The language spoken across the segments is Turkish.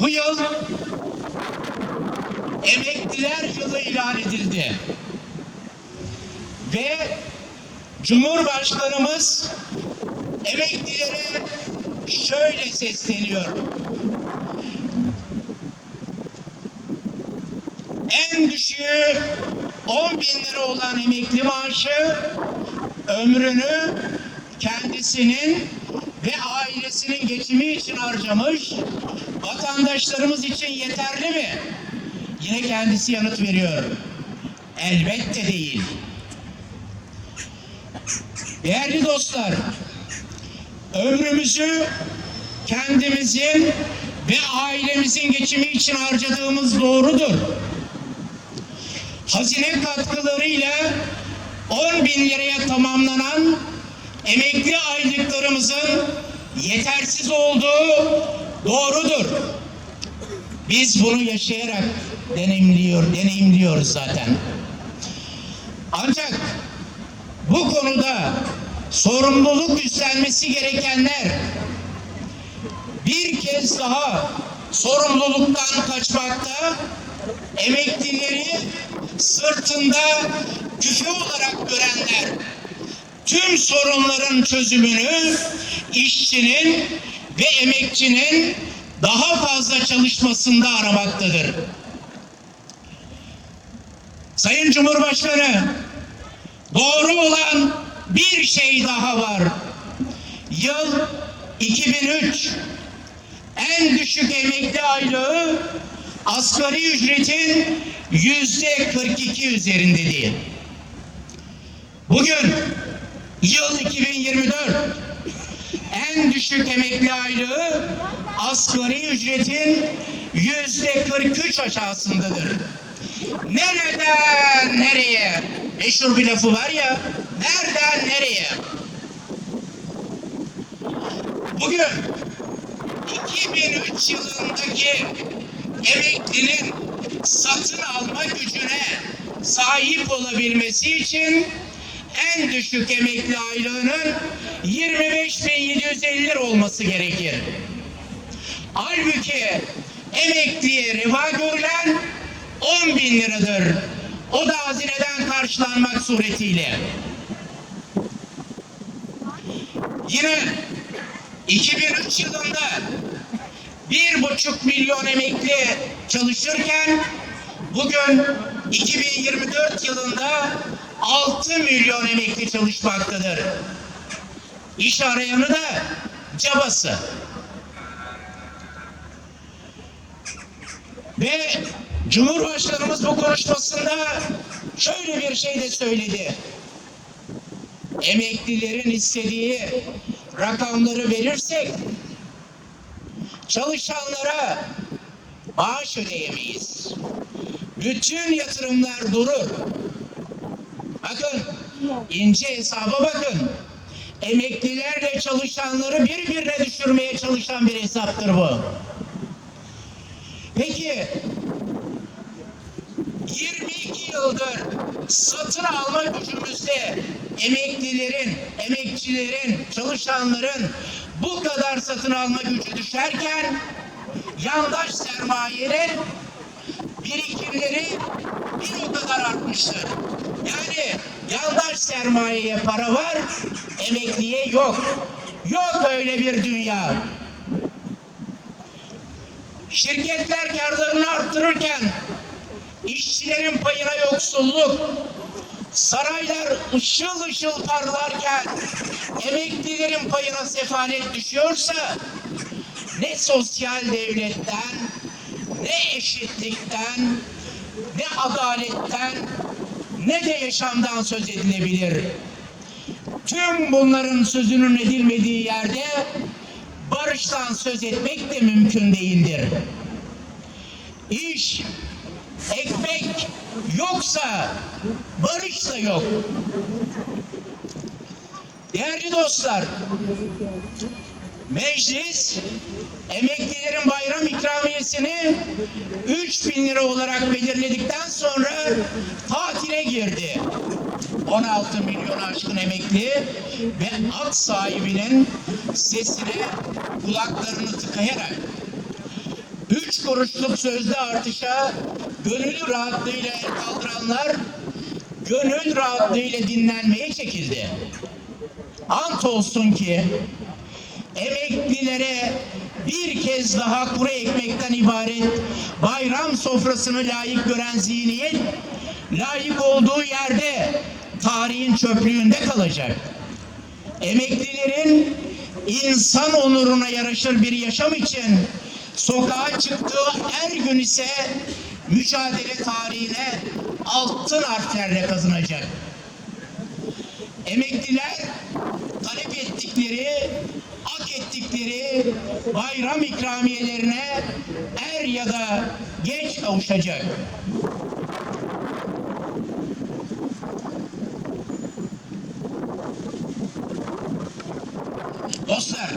Bu yıl Emekliler Yılı ilan edildi. Ve Cumhurbaşkanımız emeklilere şöyle sesleniyor. En düşüğü 10 bin lira olan emekli maaşı ömrünü kendisinin ve ailesinin geçimi için harcamış vatandaşlarımız için yeterli mi? Yine kendisi yanıt veriyor. Elbette değil. Değerli dostlar, ömrümüzü kendimizin ve ailemizin geçimi için harcadığımız doğrudur. Hazine katkılarıyla 10 bin liraya tamamlanan emekli aylıklarımızın yetersiz olduğu doğrudur. Biz bunu yaşayarak deneyimliyor, deneyimliyoruz zaten. Ancak bu konuda sorumluluk üstlenmesi gerekenler bir kez daha sorumluluktan kaçmakta, emeklileri sırtında küfe olarak görenler tüm sorunların çözümünü işçinin ve emekçinin daha fazla çalışmasında aramaktadır. Sayın Cumhurbaşkanı, doğru olan bir şey daha var. Yıl 2003. En düşük emekli aylığı asgari ücretin yüzde 42 üzerinde değil. Bugün yıl 2024 en düşük emekli aylığı asgari ücretin yüzde 43 aşağısındadır. Nereden nereye? Meşhur bir lafı var ya, nereden nereye? Bugün 2003 yılındaki emeklinin satın alma gücüne sahip olabilmesi için en düşük emekli aylığının 25.750 lira olması gerekir. Halbuki emekliye reva görülen 10 bin liradır. O da hazineden karşılanmak suretiyle. Yine 2003 yılında bir buçuk milyon emekli çalışırken bugün 2024 yılında 6 milyon emekli çalışmaktadır. İş arayanı da cabası. Ve Cumhurbaşkanımız bu konuşmasında şöyle bir şey de söyledi. Emeklilerin istediği rakamları verirsek çalışanlara maaş ödeyemeyiz. Bütün yatırımlar durur. Bakın ince hesaba bakın. Emeklilerle çalışanları birbirine düşürmeye çalışan bir hesaptır bu. Peki 22 yıldır satın alma gücümüzde emeklilerin, emekçilerin, çalışanların bu kadar satın alma gücü düşerken yandaş sermayenin birikimleri bir o kadar artmıştır. Yani yandaş sermayeye para var, emekliye yok. Yok öyle bir dünya. Şirketler karlarını arttırırken işçilerin payına yoksulluk, saraylar ışıl ışıl parlarken emeklilerin payına sefalet düşüyorsa ne sosyal devletten, ne eşitlikten, ne adaletten, ne de yaşamdan söz edilebilir. Tüm bunların sözünün edilmediği yerde barıştan söz etmek de mümkün değildir. İş, ekmek yoksa barış da yok. Değerli dostlar, meclis emeklilerin bayram ikramiyesini 3 bin lira olarak belirledikten sonra tatile girdi. 16 milyon aşkın emekli ve hak sahibinin sesine kulaklarını tıkayarak 3 üç kuruşluk sözde artışa gönül rahatlığıyla el kaldıranlar gönül rahatlığıyla dinlenmeye çekildi. Ant olsun ki emeklilere bir kez daha kuru ekmekten ibaret bayram sofrasını layık gören zihniyet layık olduğu yerde tarihin çöplüğünde kalacak. Emeklilerin insan onuruna yaraşır bir yaşam için sokağa çıktığı her gün ise mücadele tarihine altın harflerle kazanacak. Emekliler bayram ikramiyelerine er ya da geç kavuşacak. Dostlar,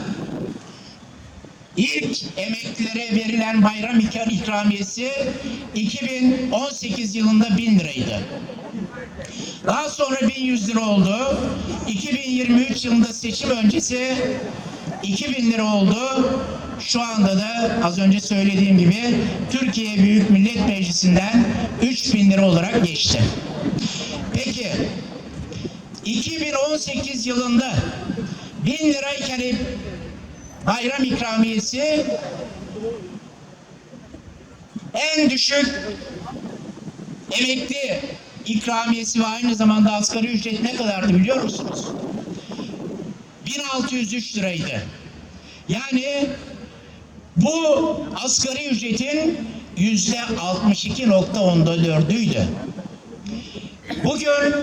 ilk emeklilere verilen bayram ikram ikramiyesi 2018 yılında 1000 liraydı. Daha sonra 1100 lira oldu. 2023 yılında seçim öncesi 2000 lira oldu. Şu anda da az önce söylediğim gibi Türkiye Büyük Millet Meclisi'nden 3000 lira olarak geçti. Peki 2018 yılında 1000 lirayken bayram ikramiyesi en düşük emekli ikramiyesi ve aynı zamanda asgari ücret ne kadardı biliyor musunuz? 1603 liraydı. Yani bu asgari ücretin yüzde 62.14'üydü. Bugün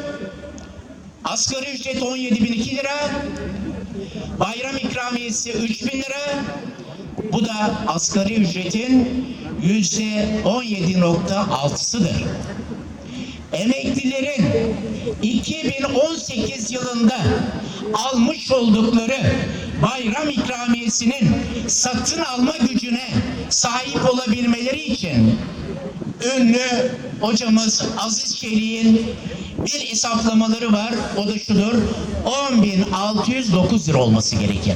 asgari ücret 17.002 lira, bayram ikramiyesi 3000 lira, bu da asgari ücretin yüzde 17.6'sıdır. Emeklilerin 2018 yılında almış oldukları bayram ikramiyesinin satın alma gücüne sahip olabilmeleri için ünlü hocamız Aziz Çelik'in bir hesaplamaları var. O da şudur. 10.609 lira olması gerekir.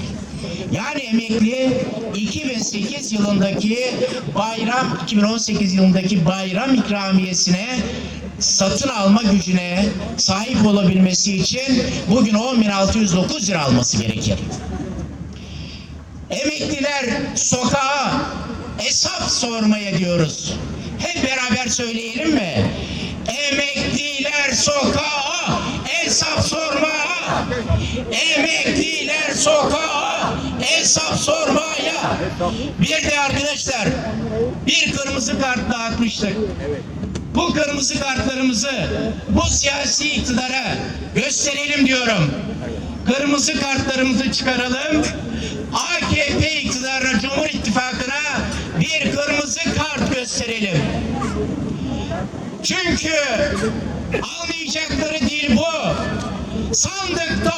Yani emekli 2008 yılındaki bayram 2018 yılındaki bayram ikramiyesine satın alma gücüne sahip olabilmesi için bugün 10.609 lira alması gerekir. Emekliler sokağa hesap sormaya diyoruz. Hep beraber söyleyelim mi? Emekliler sokağa hesap sormaya. Emekliler sokağa hesap sormaya. Bir de arkadaşlar bir kırmızı kart dağıtmıştık. Bu kırmızı kartlarımızı bu siyasi iktidara gösterelim diyorum. Kırmızı kartlarımızı çıkaralım. AKP iktidarına, Cumhur İttifakı'na bir kırmızı kart gösterelim. Çünkü anlayacakları değil bu. Sandıkta